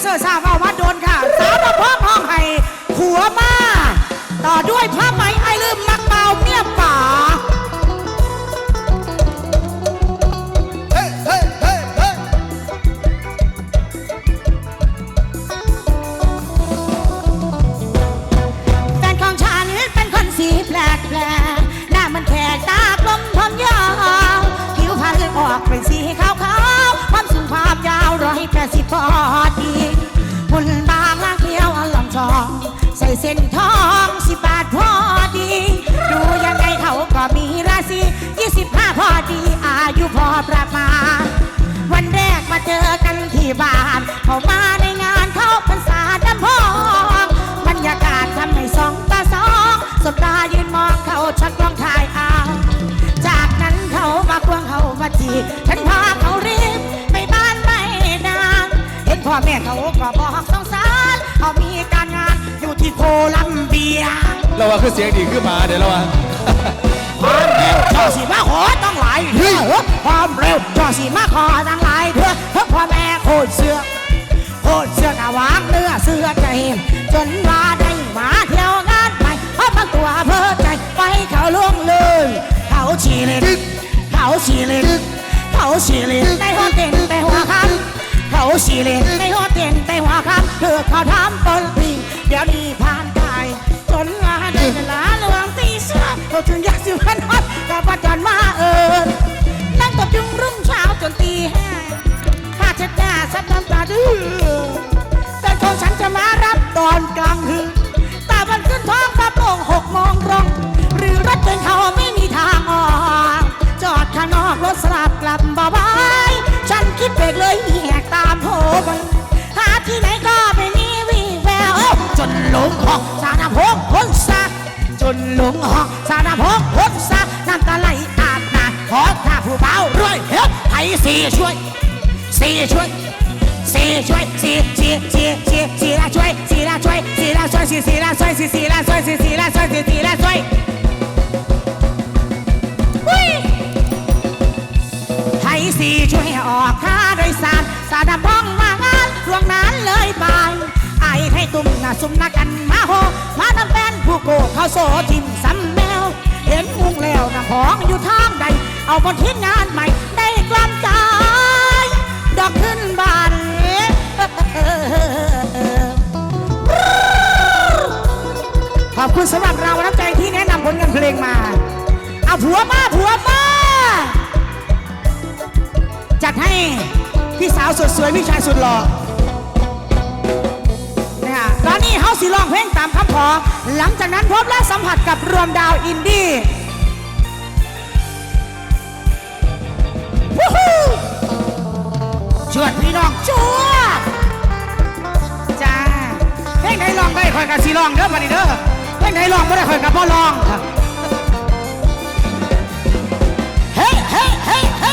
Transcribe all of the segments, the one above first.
เสือสาวเอามาโดนค่ะ สาวมาพร้อมห้องไห้ผัวมา ต่อด้วยผ้าไหม เส้นทองสิบบาทพอดี ดูยังไงเขาก็มีราศียี่สิบห้าพอดี อายุพอประมาณ วันแรกมาเจอกันที่บ้าน เขามาในงานเข้าพรรษาดำพองบรรยากาศทำให้สองตาสองสบตายืนมองเขาชักลองถ่ายเอาจากนั้นเขามาควงเขามาจีฉันพาเขารีบไปบ้านไม่นาน เห็นพ่อแม่เขาก็บอก เราว่าคือเสียงดีขึ้นมาเดี๋ยวเราว่าความเร็วเจ้าสิมาขอต้องหลายเถื่อความเร็วเจ้าสิมาขอต้องหลายเถื่อเพราะพ่อแม่โคตรเสือโคตรเสือกะวางเนื้อเสือกใจจนว่าได้มาเที่ยวงานใหม่เพราะบางตัวเพ้อใจไปเขาล่วงเลย เขาฉีเลนเขาฉีเลนเขาฉีเลนในหัวเต็นในหัวคำเขาฉีเลนในหัวเต็นในหัวคำเพื่อเขาทำต้นปี นั่งรุ่งเช้าจนตีห้าข้าเช็ดหน้าซับน้ำตาดื้อแต่ของฉันจะมารับตอนกลางคืนตาบันขึ้นท้องฟ้าโปร่งหกโมงตรง หรือรถเป็นเขาไม่มีทางออกจอดข้างนอกรถสลับกลับบ่บายฉันคิดเบรกเลยแหกตามโผล่ไปหาที่ไหนก็ไม่มีวี่แววจนหลงหองสารพงพ้นสักจนหลงหองสารพงพ้นสัก ผู้เบารวยเฮ็ดให้สี่ช่วยสี่ช่วยสี่ช่วยสี่สี่สี่สี่สี่ละช่วยสี่ละช่วยสี่ละช่วยสี่สี่ละช่วยสี่สี่ละช่วยสี่สี่ละช่วยสี่สี่ละช่วยหายไทยสีช่วยออกค่าโดยสารสาดำพ้องมางานล่วงนั้นเลยไปไอ้ให้ตุ้มน้าซุ่มน้ากันมาโหมาทำแฟนผู้โกเขาโซทิมซ้ำแมวเห็นมุงแล้วนะของอยู่ทางใด เอาบนทิ้งานใหม่ได้กล้ำใจดอกขึ้นบานขอบคุณสำหรับเราน้ำใจที่แนะนำผลงานเพลงมา เอาผัวมาผัวมา จัดให้พี่สาวสุดสวยพี่ชายสุดหล่อนะฮะตอนนี้เฮาสิร้องเพลงตามคำขอ หลังจากนั้นพบและสัมผัสกับรวมดาวอินดี้ วนพี่น้องชวนจ้าเพลงไหนร้องได้คอยกับสีร้องเด้อมาดิเด้อเพลงไหนร้องไม่ได้คอยกับพ่อรองเฮ้เฮ้เฮ้เฮ้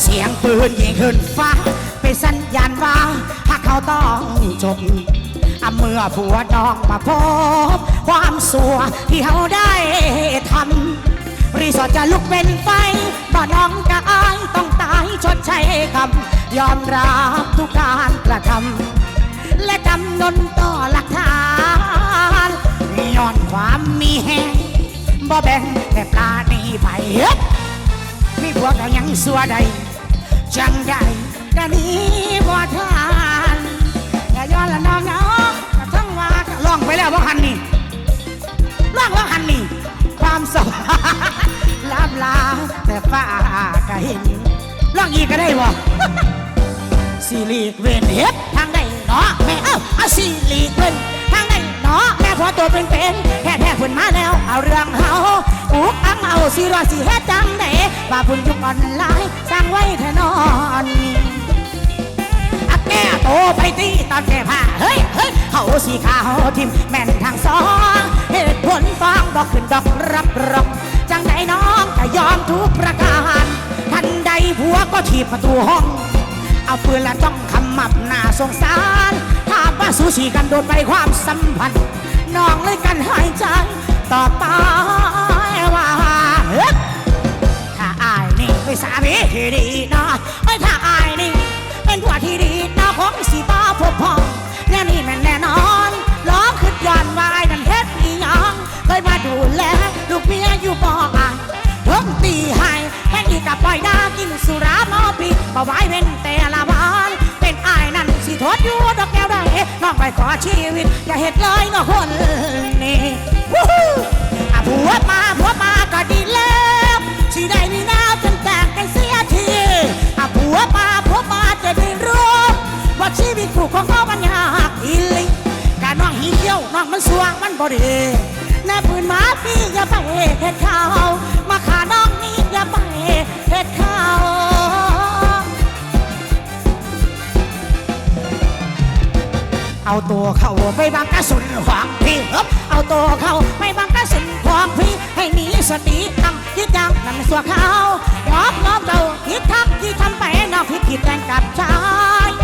เสียงปืนยิงขึ้นฟ้าเป็นสัญญาณว่าหากเขาต้องจบอเมื่อผัวน้องมาพบความสัวที่เขาได้ทำ รีสอร์ทจะลุกเป็นไฟบ่น้องกอายต้องตายชดใช้กรรมยอมรับทุกการกระทำและจำนนต่อหลักฐานย้อนความมีแหงบ่แบ่งแต่ปลาหนีไปเฮ็ดมีพวกเรายังสัวใดจังใดกันนี้บ่ทานอย่าย้อนละน้องเนาะกระทั่งว่าก็ร้องไปแล้วว่าหันนี่ร้องว่าหันนี่ามสวลาบลาแต่ฟ้าก็เห็นร้องอีกก็ได้บ่สิลีกเวนเฮ็ดทางใดเนาะแม่เอ้าเอาสิลีกเวนทางใดเนาะแม่พอตัวเป็นเป็นแค่แท้พุ่นมาแล้ว เอาเรื่องเฮาอุกอังเอาสิรอสิเฮ็ดจังใดว่าพุ่นยุคออนไลน์สร้างไว้แท้นอนอั แม่โตไปตีตอนแก่ผ้าเฮ้ยเฮ้ยเขาสีขาวทิมแม่นทางสองเหตุผลฟังบอกขึ้นดอกรับรองจังใดน้องก็ยอมทุกประการทันใดผัวก็ถีบประตูห้อง เอาปืนและจ้องขมับหน้าสงสารถ้าว่าสูสีกันโดนไปความสัมพันธ์น้องเลยกันหายใจต่อไปว่าถ้าอายนี่ด้วยสามีที่ดีนะไม่ถ้าอายนี่เป็นผัวที่ดีนะ ของสีบ้าพบพ่องแน่นี่แม่นแน่นอนร้องขึ้นย้อนวายนั่นเฮ็ดอีหยังเคยมาดูแลลูกเมียอยู่บ่อ่านเพิ่งตีให้แม่อีกกับปล่อยดากินสุราเมาปีบ่ไหวเป็นแต่ละวันเป็นอายนั่นสิทษอยู่ดอกแก้วได้น้องไปขอชีวิต อย่าเฮ็ดเลยเนาะคนนี้วู้ฮู้อะผัวมาผัวมาก็ดีแล้วสิได้มีน้ำจนแตกกันเสียทีอะผัวมา ขู่ของเขามันยากอีหลิการน้องหิเที่ยวน้องมันสวงมันบ่ดีแน่ปืนมาพี่อย่าไปเฮ็ดข้าวมาขาน้องนี่อย่าไปเฮ็ดข้าวเอาตัวเขาไปบังกระสุนขวางพี่เอิบเอาตัวเขาไปบังกระสุนขวางพี่ให้มีสติตั้งยึดยังนั่นสัวเขายอมยอมเจ้าคิดทักที่ทำไปนอกผิดผิดแรงกับชาย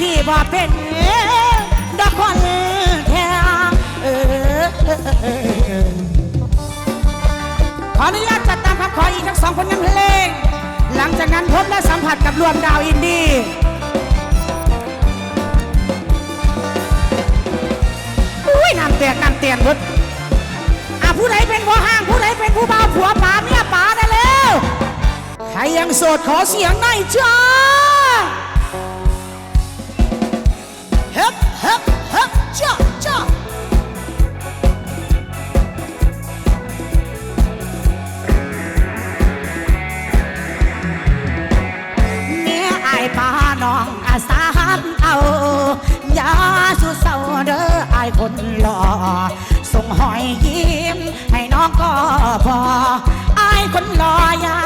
ที่บ่เป็นดอกคนแท้ขออนุญาตจัดตามคำขออีกทั้งสองผลงานเพลง หลังจากนั้นพบและสัมผัสกับรวมดาวอินดี้อุ้ยน้ำเตียกน้ำเตียนพุดอะผู้ใดเป็นพ่อห้างผู้ใดเป็นผู้บ่าวผัวป๋าเมียป๋าได้แล้วใครยังโสดขอเสียงหน่อยจ้า ฮ้บเฮ้บเฮ้บจ้าจ้าเมียไอายป้าน้องอาสาหันเอาอย่าสุดเศร้าเด้อไอายคนหล่อส่งหอยยิ้ม ให้น้องก็พอไอายคนหล่อยา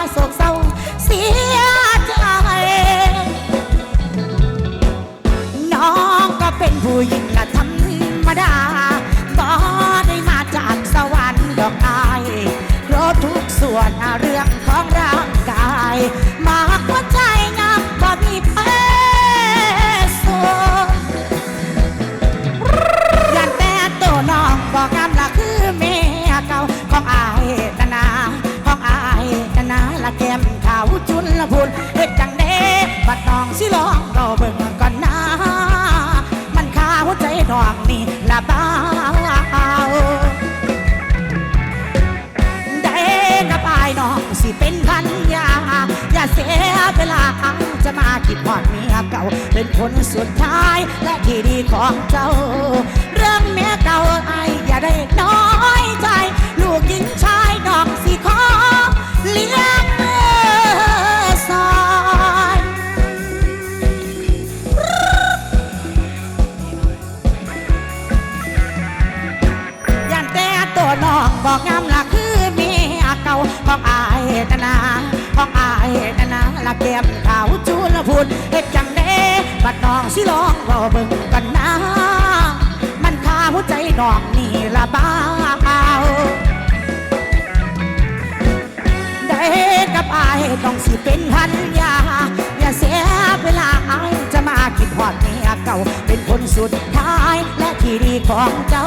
อดเมียเก่า เป็นคนสุดท้ายและที่ดีของเจ้า น้องนี่ละบ้าได้กับอายต้องสิเป็นพันยา อย่าเสียเวลาอายจะมาคิดหอดเมียเก่า เป็นคนสุดท้ายและที่ดีของเจ้า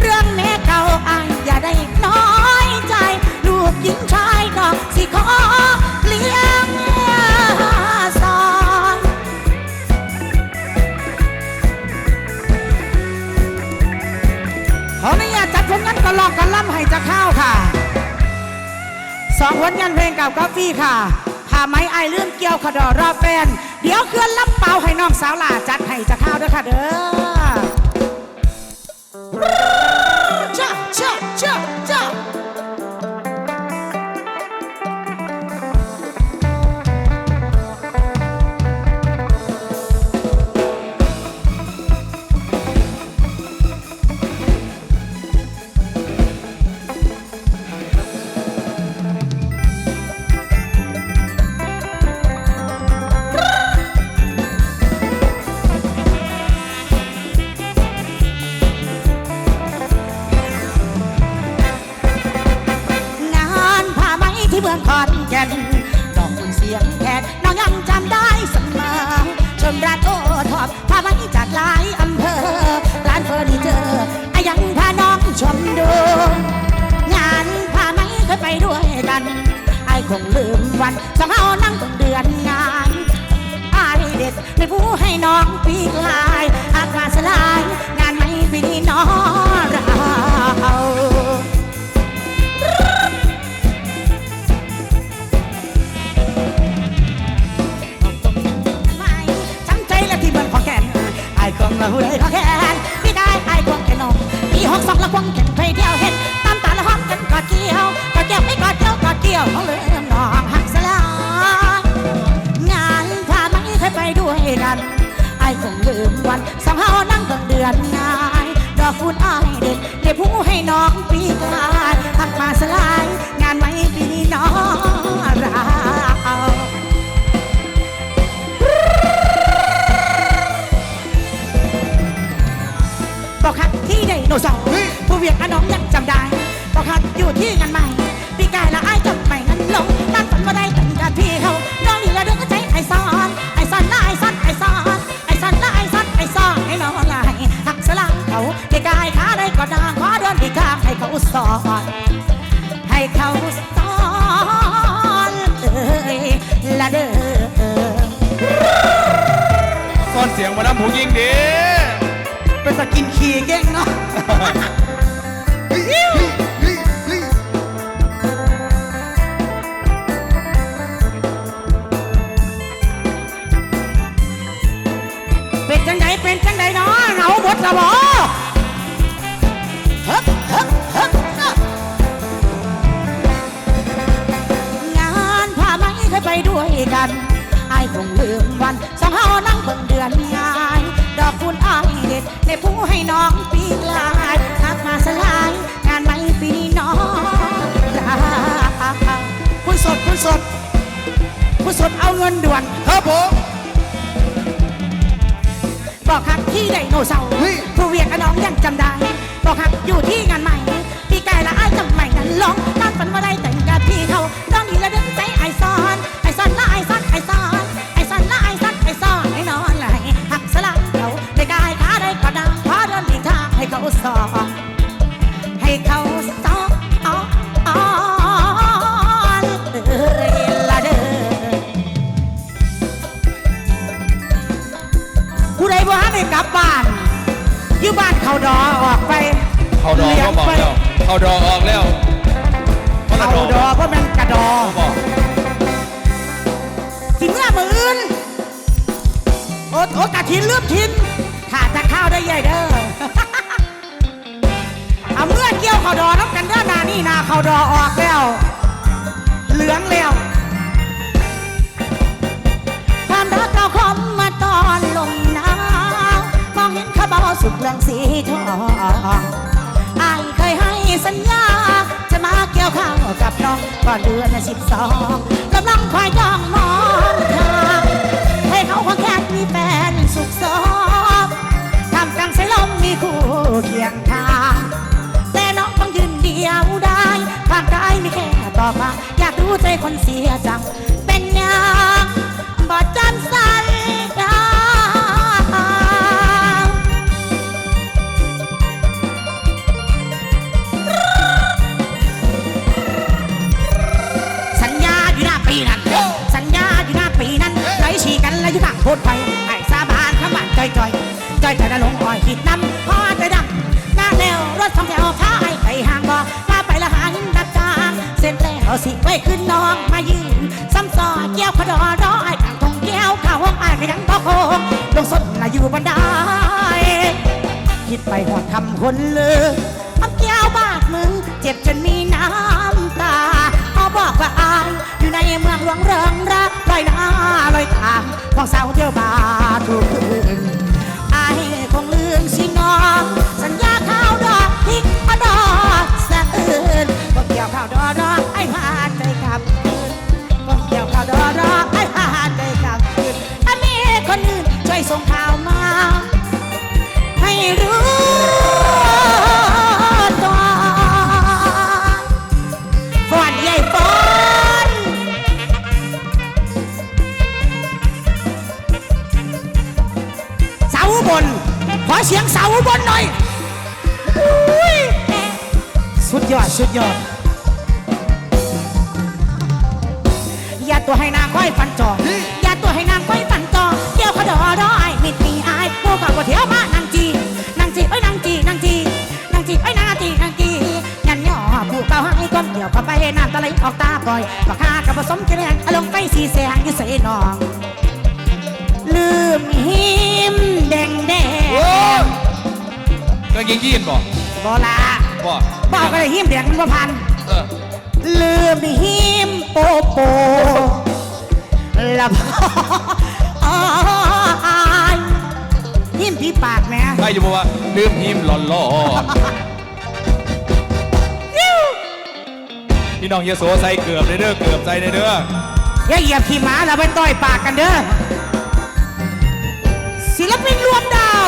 เรื่องแม่เก่าอายอย่าได้น้อยใจ ลูกหญิงชายน้องสิขอ นุญาตจัดผลงานก็ลอกกันล่ำให้จะข้าวค่ะสองผลงานเพลงกับกาแฟค่ะผ่าไม้ไอเลื่อนเกี่ยวขดอรอบแฟนเดี๋ยวเคลื่อนลำเปล่าให้น้องสาวหล่าจัดให้จะข้าวด้วยค่ะเด้อ คงลืมวันสองเฮานั่งต้องเดือนงานอายเด็ดในผู้ให้น้องปีกลายหากมาสลาย งานไม่ปีนี้น้อเราไม่จำใจและที่เมืองขอแก่ไอ้ควงละหูเลยขอแก่นพี่ได้ไอ้ควงแก่นนมปีหกสองละควงแก่นเที่ ไปด้วยกันไอ้ายคงลืมวันสองเฮานั่งตั้งเดือนนายดอกคุณอ้ายเด็ดเด็ผู้ให้น้องปีกลายหักมาสลาย งานไม่ปีนี้น้องเราบอกคักที่ไดโนเสาร์เฮ้ยผู้เวียงอะน้องยังจำได้บอกคักอยู่ที่งานใหม่พี่กายละไอ้ายจำ เขาสอน ให้เขาสอนเอ้ยละเด้อซ่อนเสียงมาน้ำผู้ยิงดีเป็นสกินขี่เก่งเนาะเป็นจังไดเป็นจังไดเนาะเหงาบดละบ่ คงลืมวันสองเฮานั่งเบิ่งเดือนงายดอกคุณอ้ายเด็ดในผู้ให้น้องปีกลายทักมาสลาย งานไม่ปีนี้น้องลาคุณสดคุณสดคุณสดเอาเงินด่วนครับผมบอกฮักที่ไดโนเสาร์เฮ้ยผู้เวียงกับน้องยังจำได้ บอกฮักอยู่ที่งานใหม่ พี่กายละไอ้ายจำใหม่นั้นร้องนั่นฝันว่าได้แต่ เขาสอให้เขาสอนเอ้ยละเด้อผู้ใดบ่ฮันได้กลับบ้านอยู่บ้านเขาดอออกไปเขาดอลี้ยก็บอกแล้วเขาดอออกแล้วเขาดอเพราะมันกระดอบอกสิเมื่อมืออื่นโอ๊ตโอ๊ตกะทินเลืมทินขาดจะข้าวได้ใหญ่เด้อ กันเด้อนานี่นาเขาดอออกแล้ว เหลืองแล้วความรักเราคมมาตอนลมหนาวมองเห็นขาเบาสุดเรืองสีทองอายเคยให้สัญญา จะมาเกี่ยวข้าวกับน้องก่อนเดือนสิบสองกำลังคอยจ้องมองทางให้เขาควงแค่มีแฟนสุขสมทำกลางสายลมมีคู่เคียงทาง คนเสียจัง เป็นยังบอดจันสันดาสัญญาอยู่หน้าปีนั้น สัญญาอยู่หน้าปีนั้นไรฉีกันและอยู่ต่างโพดไปไอ้สาบานข้าบ้านจอยจอยจอยจะได้ลงอ้อยขีดน้ำ ไว้ขึ้นน้องมายืนซ้ำซอเกี่ยวขดอรอไอ้กลางทงแก้วข้าวห้องไอ้ไปยังพ่อโคงลงสนน่ะอยู่บันไดคิดไปหอดคำคนเลยทำแก้วบาดมึง เจ็บจนมีน้ำตาพอบอกว่าอายอยู่ในเมืองหลวงเริงรักลอยหน้าลอยตาของสาวเที่ยวบาร์ทุกคืน บนหน่อยอุ้ยสุดยอด สุดยอด อย่าตัวให้นางค่อยฟันจออย่าตัวให้นางค่อยฟันจอเดี๋ยวเขาดอดอไอ้มิดมีอายผู้กับว่าเที่ยวมานางจีนางจีเอ้ยนางจีนางจีนางจีเอ้ยนางจีนางจียันย่อผู้เก่าให้ก้มเดี๋ยวเข้าไปน้ำตะไหลออกตาปล่อยปากกากับผสมคะแนนอารมณ์ไฟสีแสงอยู่ใส่นอง ลืมหิมแดงแดโอ้งกางเกงยีนบ่บอลาบ่บอกก็เลยหิมแดงมันบ่พันเออลืมหิมโปโปละพออายหิมพี่ปากแม่ใครจะบอกว่าลืมหิมหลอนหลอนพี่น้องเยโสใส่เกือบเด้อเกือบใส่เด้ออย่าเหยียบขี่ม้าแล้วไปต่อยปากกันเด้อศิลปินรวมดาว